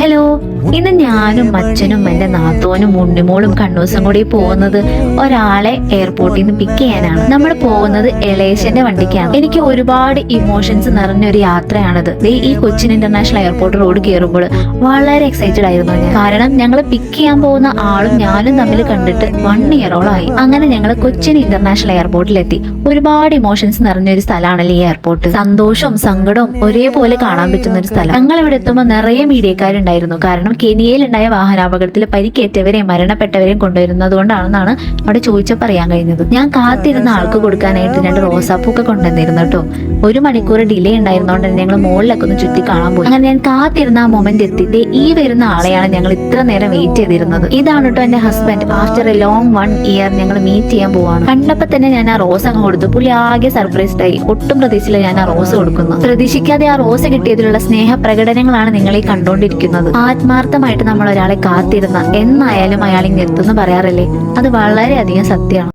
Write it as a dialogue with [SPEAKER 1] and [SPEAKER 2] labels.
[SPEAKER 1] Hello ഇന്ന് ഞാനും അച്ഛനും എന്റെ നാത്തോനും ഉണ്ണിമോളും കണ്ണൂസും കൂടി പോകുന്നത് ഒരാളെ എയർപോർട്ടിൽ നിന്ന് പിക്ക് ചെയ്യാനാണ്. നമ്മൾ പോകുന്നത് എളേശന്റെ വണ്ടിക്കാണ്. എനിക്ക് ഒരുപാട് ഇമോഷൻസ് നിറഞ്ഞ ഒരു യാത്രയാണത്. ഈ കൊച്ചിൻ ഇന്റർനാഷണൽ എയർപോർട്ട് റോഡ് കയറുമ്പോൾ വളരെ എക്സൈറ്റഡ് ആയിരുന്നു ഞാൻ. കാരണം ഞങ്ങൾ പിക്ക് ചെയ്യാൻ പോകുന്ന ആളും ഞാനും തമ്മിൽ കണ്ടിട്ട് വൺ ഇയറോളായി അങ്ങനെ ഞങ്ങൾ കൊച്ചിൻ ഇന്റർനാഷണൽ എയർപോർട്ടിലെത്തി ഒരുപാട് ഇമോഷൻസ് നിറഞ്ഞ ഒരു സ്ഥലമാണല്ലോ ഈ എയർപോർട്ട് സന്തോഷവും സങ്കടവും ഒരേപോലെ കാണാൻ പറ്റുന്ന ഒരു സ്ഥലം. ഞങ്ങൾ ഇവിടെ എത്തുമ്പോൾ നിറയെ മീഡിയക്കാരുണ്ടായിരുന്നു കാരണം കെനിയയിലുണ്ടായ വാഹനാപകടത്തിൽ പരിക്കേറ്റവരെയും മരണപ്പെട്ടവരെയും കൊണ്ടുവരുന്നത് കൊണ്ടാണെന്നാണ് അവിടെ ചോദിച്ചാൽ പറയാൻ കഴിഞ്ഞത്. ഞാൻ കാത്തിരുന്ന ആൾക്ക് കൊടുക്കാനായിട്ട് രണ്ട് റോസാപ്പൂക്കെ കൊണ്ടുവന്നിരുന്നു കേട്ടോ. ഒരു മണിക്കൂർ ഡിലേ ഉണ്ടായിരുന്നോണ്ട് തന്നെ ഞങ്ങൾ മുകളിലൊക്കെ ഒന്ന് ചുറ്റി കാണാൻ പോയി. അങ്ങനെ ഞാൻ കാത്തിരുന്ന ആ മൊമെന്റ് എത്തി. ദേ ഈ വരുന്ന ആളെയാണ് ഞങ്ങൾ ഇത്ര നേരം വെയിറ്റ് ചെയ്തിരുന്നത്. ഇതാണ് കേട്ടോ എന്റെ husband after a long one year ഞങ്ങൾ മീറ്റ് ചെയ്യാൻ പോവാണ്. കണ്ടപ്പോ തന്നെ ഞാൻ ആ റോസ് അങ്ങ് കൊടുത്തു. പുള്ളി ആകെ സർപ്രൈസ്ഡ് ആയി. ഒട്ടും പ്രതീക്ഷയില്ല ഞാൻ ആ റോസ് കൊടുക്കുന്നു. പ്രതീക്ഷിക്കാതെ ആ റോസ് കിട്ടിയതിലുള്ള സ്നേഹ പ്രകടനങ്ങളാണ് നിങ്ങൾ ഈ കണ്ടുകൊണ്ടിരിക്കുന്നത് ആത്മാർത്ഥമായിട്ട് നമ്മൾ ഒരാളെ കാത്തിരുന്ന എന്നായാലും അയാൾ ഇങ്ങ് എത്തുമെന്ന് പറയാറില്ലേ? അത് വളരെയധികം സത്യമാണ്.